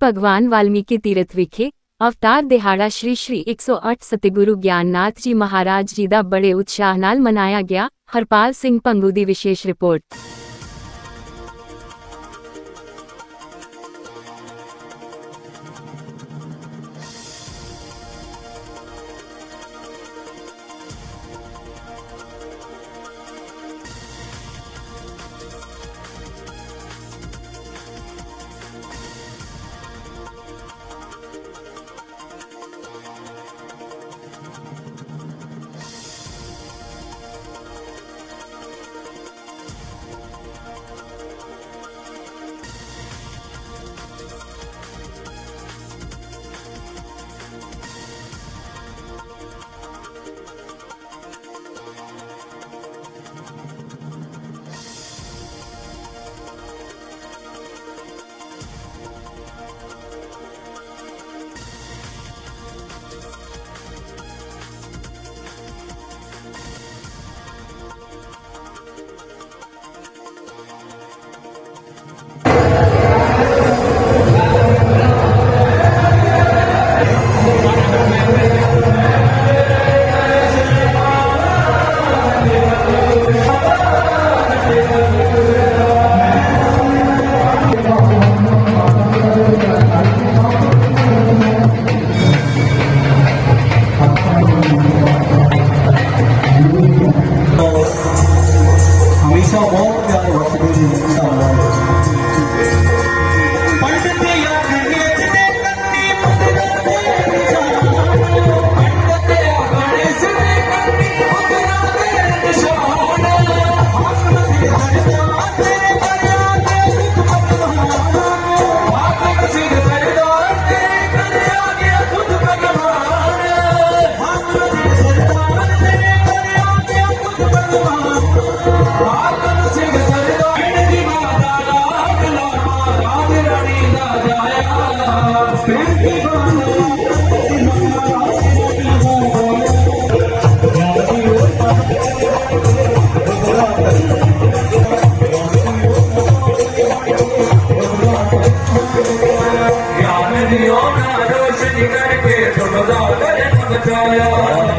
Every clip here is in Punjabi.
ਭਗਵਾਨ ਵਾਲਮੀਕੀ ਤੀਰਥ ਵਿਖੇ ਅਵਤਾਰ ਦਿਹਾੜਾ ਸ਼੍ਰੀ ਸ਼੍ਰੀ 108 ਸਤਿਗੁਰੂ ਗਿਆਨਨਾਥ ਜੀ ਮਹਾਰਾਜ ਜੀ ਦਾ ਬੜੇ ਉਤਸ਼ਾਹ ਨਾਲ ਮਨਾਇਆ ਗਿਆ ਹਰਪਾਲ ਸਿੰਘ ਪੰਗੂ ਜਾਇਆ ਦੀ ਮਾਤਾ ਗਿਆਨ ਰੋਸ਼ਨੀ ਕਰਕੇ ਸੁਣਦਾ ਕਰਨ ਬਚਾਇਆ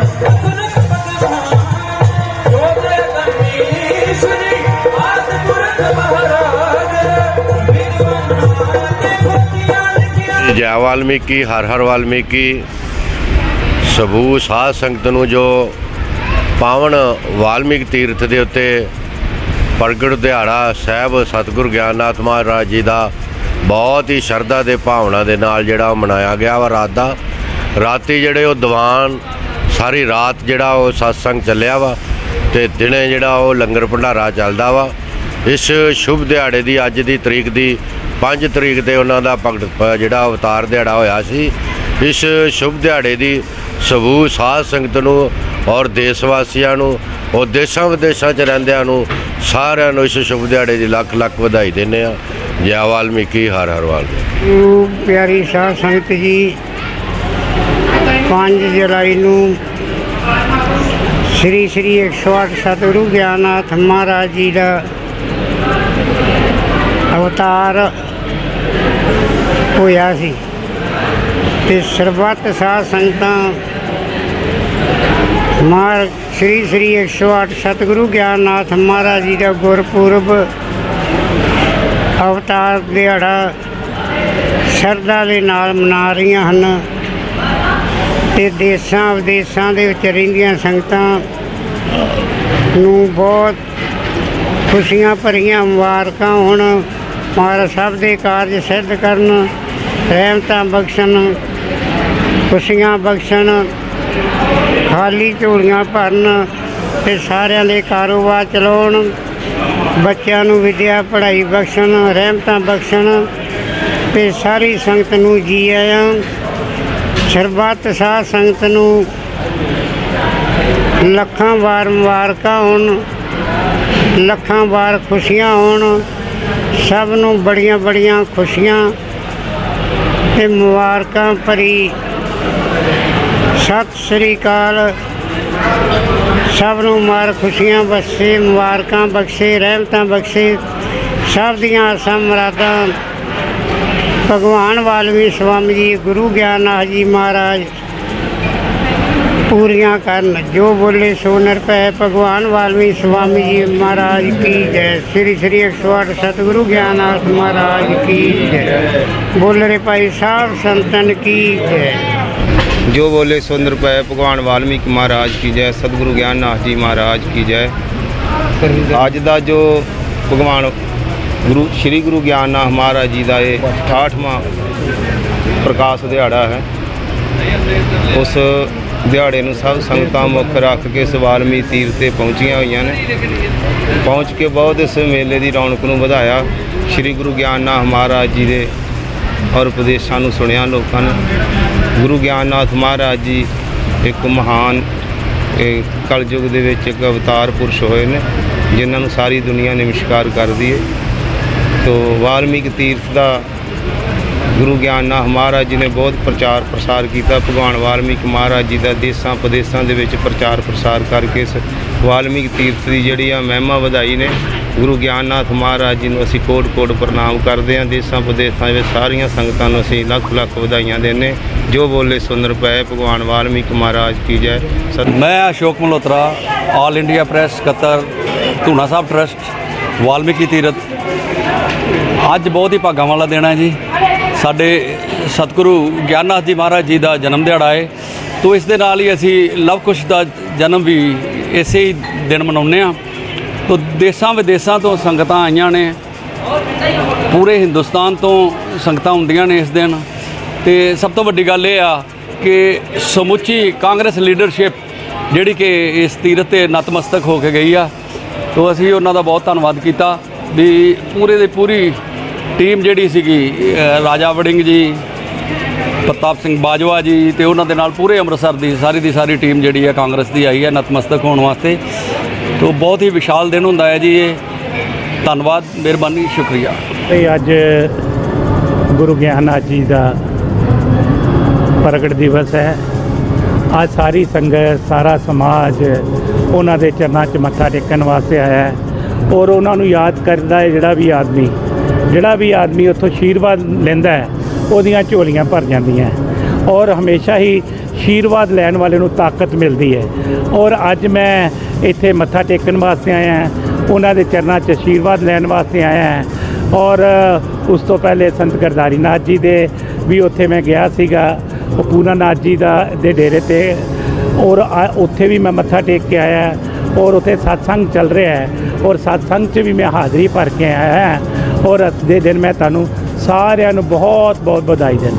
ਜੈ ਵਾਲਮੀਕੀ, ਹਰ ਹਰ ਵਾਲਮੀਕੀ। ਸਬੂ ਸਾਧ ਸੰਗਤ ਨੂੰ ਜੋ ਪਾਵਨ ਵਾਲਮੀਕ ਤੀਰਥ ਦੇ ਉੱਤੇ ਪ੍ਰਗਟ ਦਿਹਾੜਾ ਸਾਹਿਬ ਸਤਿਗੁਰ ਗਿਆਨਨਾਥ ਮਹਾਰਾਜ ਜੀ ਦਾ ਬਹੁਤ ਹੀ ਸ਼ਰਧਾ ਦੇ ਭਾਵਨਾ ਦੇ ਨਾਲ ਜਿਹੜਾ ਉਹ ਮਨਾਇਆ ਗਿਆ ਵਾ ਰਾਤ ਦਾ। ਰਾਤੀ ਜਿਹੜੇ ਉਹ ਦੀਵਾਨ, ਸਾਰੀ ਰਾਤ ਜਿਹੜਾ ਉਹ satsang ਚੱਲਿਆ ਵਾ ਤੇ ਦਿਨੇ ਜਿਹੜਾ ਉਹ ਲੰਗਰ ਭੰਡਾਰਾ ਚੱਲਦਾ ਵਾ। ਇਸ ਸ਼ੁਭ ਦਿਹਾੜੇ ਦੀ ਅੱਜ ਦੀ ਤਰੀਕ ਦੀ 5 ਤਰੀਕ ਤੇ ਉਹਨਾਂ ਦਾ ਭਗਤ ਜਿਹੜਾ ਅਵਤਾਰ ਦਿਹਾੜਾ ਹੋਇਆ ਸੀ, ਇਸ ਸ਼ੁਭ ਦਿਹਾੜੇ ਦੀ ਸਬੂ ਸਾਧ ਸੰਗਤ ਨੂੰ ਔਰ ਦੇਸ਼ ਵਾਸੀਆਂ ਨੂੰ ਔਰ ਦੇਸ਼ਾਂ ਵਿਦੇਸ਼ਾਂ 'ਚ ਰਹਿੰਦਿਆਂ ਨੂੰ ਸਾਰਿਆਂ ਨੂੰ ਇਸ ਸ਼ੁਭ ਦਿਹਾੜੇ ਦੀ ਲੱਖ ਲੱਖ ਵਧਾਈ ਦਿੰਦੇ ਆ ਜੈ ਵਾਲਮੀਕੀ, ਹਰ ਹਰ ਵਾਲ ਪਿਆਰੀ ਸਾਧ ਸੰਗਤ ਜੀ 5 ਜੁਲਾਈ ਨੂੰ ਸ੍ਰੀ ਸ੍ਰੀ 108 ਸਤਿਗੁਰੂ ਗਿਆਨਨਾਥ ਮਹਾਰਾਜ ਜੀ ਦਾ ਅਵਤਾਰ ਹੋਇਆ ਸੀ। ਤੇ ਸਰਬੱਤ ਸਾਧ ਸੰਗਤਾਂ ਮਾਰ ਸ੍ਰੀ ਸ੍ਰੀ 108 ਸਤਿਗੁਰੂ ਗਿਆਨਨਾਥ ਮਹਾਰਾਜ ਜੀ ਦਾ ਗੁਰਪੁਰਬ ਅਵਤਾਰ ਦਿਹਾੜਾ ਸ਼ਰਧਾ ਦੇ ਨਾਲ ਮਨਾ ਰਹੀਆਂ ਹਨ ਤੇ ਦੇਸ਼ਾਂ ਵਿਦੇਸ਼ਾਂ ਦੇ ਵਿੱਚ ਰਹਿੰਦੀਆਂ ਸੰਗਤਾਂ ਨੂੰ ਬਹੁਤ ਖੁਸ਼ੀਆਂ ਭਰੀਆਂ ਮੁਬਾਰਕਾਂ ਹੋਣ। ਮਹਾਰਾਜ ਸਭ ਦੇ ਕਾਰਜ ਸਿੱਧ ਕਰਨ। ਰਹਿਮਤਾਂ ਬਖਸ਼ਣ, ਖੁਸ਼ੀਆਂ ਬਖਸ਼ਣ, ਖਾਲੀ ਝੋਲੀਆਂ ਭਰਨ ਤੇ ਸਾਰਿਆਂ ਦੇ ਕਾਰੋਬਾਰ ਚਲਾਉਣ, ਬੱਚਿਆਂ ਨੂੰ ਵਿਦਿਆ, ਪੜ੍ਹਾਈ ਬਖਸ਼ਣ, ਰਹਿਮਤਾਂ ਬਖਸ਼ਣ ਤੇ ਸਾਰੀ ਸੰਗਤ ਨੂੰ ਜੀ ਆਇਆਂ। ਸਰਬੱਤ ਸਾਧ ਸੰਗਤ ਨੂੰ ਲੱਖਾਂ ਵਾਰ ਮੁਬਾਰਕਾਂ ਹੋਣ, ਲੱਖਾਂ ਵਾਰ ਖੁਸ਼ੀਆਂ ਹੋਣ, ਸਭ ਨੂੰ ਬੜੀਆਂ ਬੜੀਆਂ ਖੁਸ਼ੀਆਂ ਤੇ ਮੁਬਾਰਕਾਂ ਭਰੀ। ਸਤਿ ਸ੍ਰੀ ਅਕਾਲ। ਸਭ ਨੂੰ ਮਾਰ ਖੁਸ਼ੀਆਂ ਬਖਸ਼ੇ, ਮੁਬਾਰਕਾਂ ਬਖਸ਼ੇ, ਰਹਿਮਤਾਂ ਬਖਸ਼ੇ। ਸਭ ਦੀਆਂ ਆਸਾਂ ਮੁਰਾਦਾਂ। ਭਗਵਾਨ ਵਾਲਮੀ ਸਵਾਮੀ ਜੀ, ਗੁਰੂ ਗਿਆਨਨਾਥ ਜੀ ਮਹਾਰਾਜ ਪੂਰੀਆਂ ਕਰਨ। ਜੋ ਬੋਲੇ ਸੋ ਨਿਰਭੈ। ਭਗਵਾਨ ਵਾਲਮੀਕ ਸਵਾਮੀ ਜੀ, ਮਹਾਰਾਜ ਕੀ ਜੈ। ਸ੍ਰੀ ਸ੍ਰੀ 108 ਸਤਿਗੁਰੂ ਗਿਆਨਨਾਥ ਮਹਾਰਾਜ ਕੀ ਜੈ। ਬੋਲ ਰਹੇ ਭਾਈ ਸਾਹਿਬ, ਸੰਤਨ ਕੀ ਜੈ। ਜੋ ਬੋਲੇ ਸੁੰਦਰ ਪੈ ਭਗਵਾਨ ਵਾਲਮੀਕ ਮਹਾਰਾਜ ਕੀ ਜੈ। ਸਤਿਗੁਰੂ ਗਿਆਨਨਾਥ ਜੀ ਮਹਾਰਾਜ ਕੀ ਜੈ। ਅੱਜ ਦਾ ਜੋ ਭਗਵਾਨ ਗੁਰੂ, ਸ੍ਰੀ ਗੁਰੂ ਗਿਆਨਨਾਥ ਮਹਾਰਾਜ ਜੀ ਦਾ ਇਹ 68ਵਾਂ ਪ੍ਰਕਾਸ਼ ਦਿਹਾੜਾ ਹੈ, ਉਸ ਦਿਹਾੜੇ ਨੂੰ ਸਭ ਸੰਗਤਾਂ ਮੁੱਖ ਰੱਖ ਕੇ ਇਸ ਵਾਲਮੀਕ ਤੀਰਥ ਤੇ ਪਹੁੰਚੀਆਂ ਹੋਈਆਂ ਨੇ। ਪਹੁੰਚ ਕੇ ਬਹੁਤ ਇਸ ਮੇਲੇ ਦੀ ਰੌਣਕ ਨੂੰ ਵਧਾਇਆ। ਸ੍ਰੀ ਗੁਰੂ ਗਿਆਨਨਾਥ ਮਹਾਰਾਜ ਜੀ ਦੇ ਔਰ ਉਪਦੇਸ਼ਾਂ ਨੂੰ ਸੁਣਿਆ ਲੋਕਾਂ ਨੇ। ਗੁਰੂ ਗਿਆਨਨਾਥ ਮਹਾਰਾਜ ਜੀ ਇੱਕ ਮਹਾਨ, ਇਹ ਕਲਯੁਗ ਦੇ ਵਿੱਚ ਇੱਕ ਅਵਤਾਰ ਪੁਰਸ਼ ਹੋਏ ਨੇ, ਜਿਨ੍ਹਾਂ ਨੂੰ ਸਾਰੀ ਦੁਨੀਆ ਨਮਸਕਾਰ ਕਰਦੀ ਹੈ ਤੋ ਵਾਲਮੀਕ ਤੀਰਥ ਦਾ ਗੁਰੂ ਗਿਆਨ ਨਾਥ ਮਹਾਰਾਜ ਜੀ ਨੇ ਬਹੁਤ ਪ੍ਰਚਾਰ ਪ੍ਰਸਾਰ ਕੀਤਾ। ਭਗਵਾਨ ਵਾਲਮੀਕ ਮਹਾਰਾਜ ਜੀ ਦਾ ਦੇਸਾਂ ਪ੍ਰਦੇਸਾਂ ਦੇ ਵਿੱਚ ਪ੍ਰਚਾਰ ਪ੍ਰਸਾਰ ਕਰਕੇ ਇਸ ਵਾਲਮੀਕ ਤੀਰਥ ਦੀ ਜਿਹੜੀ ਆ ਮਹਿਮਾ ਵਧਾਈ ਨੇ। ਗੁਰੂ ਗਿਆਨ ਨਾਥ ਮਹਾਰਾਜ ਜੀ ਨੂੰ ਅਸੀਂ ਕੋਟ ਕੋਟ ਪ੍ਰਣਾਮ ਕਰਦੇ ਹਾਂ। ਦੇਸਾਂ ਪ੍ਰਦੇਸਾਂ ਵਿੱਚ ਸਾਰੀਆਂ ਸੰਗਤਾਂ ਨੂੰ ਅਸੀਂ ਲੱਖ ਲੱਖ ਵਧਾਈਆਂ ਦਿੰਦੇ ਜੋ ਬੋਲੇ ਸੁੰਦਰ ਪਏ ਭਗਵਾਨ ਵਾਲਮੀਕ ਮਹਾਰਾਜ ਕੀ ਜੈ। ਸਤਿ ਮੈਂ Ashok Malhotra all India press ਸਕੱਤਰ ਧੂਣਾ ਸਾਹਿਬ ਟਰਸਟ ਵਾਲਮੀਕੀ ਤੀਰਥ। ਅੱਜ ਬਹੁਤ ਹੀ ਭਾਗਾਂ ਵਾਲਾ ਦਿਨ ਹੈ ਜੀ। ਸਾਡੇ ਸਤਿਗੁਰੂ ਗਿਆਨਨਾਥ ਜੀ ਮਹਾਰਾਜ ਜੀ ਦਾ ਜਨਮ ਦਿਹਾੜਾ ਹੈ। ਤੋਂ ਇਸ ਦੇ ਨਾਲ ਹੀ ਅਸੀਂ ਲਵ ਕੁਸ਼ ਦਾ ਜਨਮ ਵੀ ਇਸੇ ਹੀ ਦਿਨ ਮਨਾਉਂਦੇ ਆ ਤੋਂ ਦੇਸਾਂ ਵਿਦੇਸਾਂ ਤੋਂ ਸੰਗਤਾਂ ਆਈਆਂ ਨੇ। ਪੂਰੇ ਹਿੰਦੁਸਤਾਨ ਤੋਂ ਸੰਗਤਾਂ ਹੁੰਦੀਆਂ ਨੇ ਇਸ ਦਿਨ। ਤੇ ਸਭ ਤੋਂ ਵੱਡੀ ਗੱਲ ਇਹ ਆ ਕਿ ਸਮੁੱਚੀ ਕਾਂਗਰਸ ਲੀਡਰਸ਼ਿਪ ਜਿਹੜੀ ਕਿ ਇਸ ਤੀਰਥ ਤੇ ਨਤਮਸਤਕ ਹੋ ਕੇ ਗਈ ਆ। ਤੋਂ ਅਸੀਂ ਉਹਨਾਂ ਦਾ ਬਹੁਤ ਧੰਨਵਾਦ ਕੀਤਾ ਵੀ ਪੂਰੇ ਦੇ ਪੂਰੀ ਟੀਮ ਜਿਹੜੀ ਸੀਗੀ ਰਾਜਾ ਵੜਿੰਗ ਜੀ, ਪ੍ਰਤਾਪ ਸਿੰਘ ਬਾਜਵਾ ਜੀ ਤੇ ਉਹਨਾਂ ਦੇ ਨਾਲ ਪੂਰੇ ਅੰਮ੍ਰਿਤਸਰ ਦੀ ਸਾਰੀ ਦੀ ਸਾਰੀ ਟੀਮ ਜਿਹੜੀ ਹੈ ਕਾਂਗਰਸ ਦੀ ਆਈ ਹੈ ਨਤਮਸਤਕ ਹੋਣ ਵਾਸਤੇ। ਤੋਂ ਬਹੁਤ ਹੀ ਵਿਸ਼ਾਲ ਦਿਨ ਹੁੰਦਾ ਹੈ ਜੀ ਇਹ। ਧੰਨਵਾਦ, ਮਿਹਰਬਾਨੀ, ਸ਼ੁਕਰੀਆ। ਇਹ ਅੱਜ ਗੁਰੂ ਗਿਆਨਨਾਥ ਜੀ ਦਾ ਪ੍ਰਗਟ ਦਿਵਸ ਹੈ। ਅੱਜ ਸਾਰੀ ਸੰਗਤ, ਸਾਰਾ ਸਮਾਜ ਉਹਨਾਂ ਦੇ ਚਰਨਾਂ 'ਚ ਮੱਥਾ ਟੇਕਣ ਵਾਸਤੇ ਆਇਆ ਹੈ। ਔਰ ਉਹਨਾਂ ਨੂੰ ਯਾਦ ਕਰਦਾ ਹੈ ਜਿਹੜਾ ਵੀ ਆਦਮੀ ਜਿਹੜਾ ਵੀ ਆਦਮੀ ਉੱਥੋਂ ਆਸ਼ੀਰਵਾਦ ਲੈਂਦਾ ਹੈ, ਉਹਦੀਆਂ ਝੋਲੀਆਂ ਭਰ ਜਾਂਦੀਆਂ ਔਰ ਹਮੇਸ਼ਾ ਹੀ ਆਸ਼ੀਰਵਾਦ ਲੈਣ ਵਾਲੇ ਨੂੰ ਤਾਕਤ ਮਿਲਦੀ ਹੈ। ਔਰ ਅੱਜ ਮੈਂ ਇੱਥੇ ਮੱਥਾ ਟੇਕਣ ਵਾਸਤੇ ਆਇਆ ਉਹਨਾਂ ਦੇ ਚਰਨਾਂ 'ਚ ਆਸ਼ੀਰਵਾਦ ਲੈਣ ਵਾਸਤੇ ਆਇਆ ਔਰ ਉਸ ਤੋਂ ਪਹਿਲੇ ਸੰਤ ਗਰਦਾਰੀ ਨਾਥ ਜੀ ਦੇ ਵੀ ਉੱਥੇ ਮੈਂ ਗਿਆ ਸੀਗਾ। ਉਹ ਪੂਨਾ ਨਾਥ ਜੀ ਦਾ ਦੇ ਡੇਰੇ ਤੇ। ਔਰ ਉੱਥੇ ਵੀ ਮੈਂ ਮੱਥਾ ਟੇਕ ਕੇ ਆਇਆ। ਔਰ ਉੱਥੇ ਸਤਸੰਗ ਚੱਲ ਰਿਹਾ ਹੈ। ਔਰ ਸਤਸੰਗ 'ਚ ਵੀ ਮੈਂ ਹਾਜ਼ਰੀ ਭਰ ਕੇ ਆਇਆ ਹਾਂ। ਔਰ ਅੱਜ ਦੇ ਦਿਨ ਮੈਂ ਤੁਹਾਨੂੰ ਸਾਰਿਆਂ ਨੂੰ ਬਹੁਤ ਬਹੁਤ ਵਧਾਈ ਦਿੰਦਾ।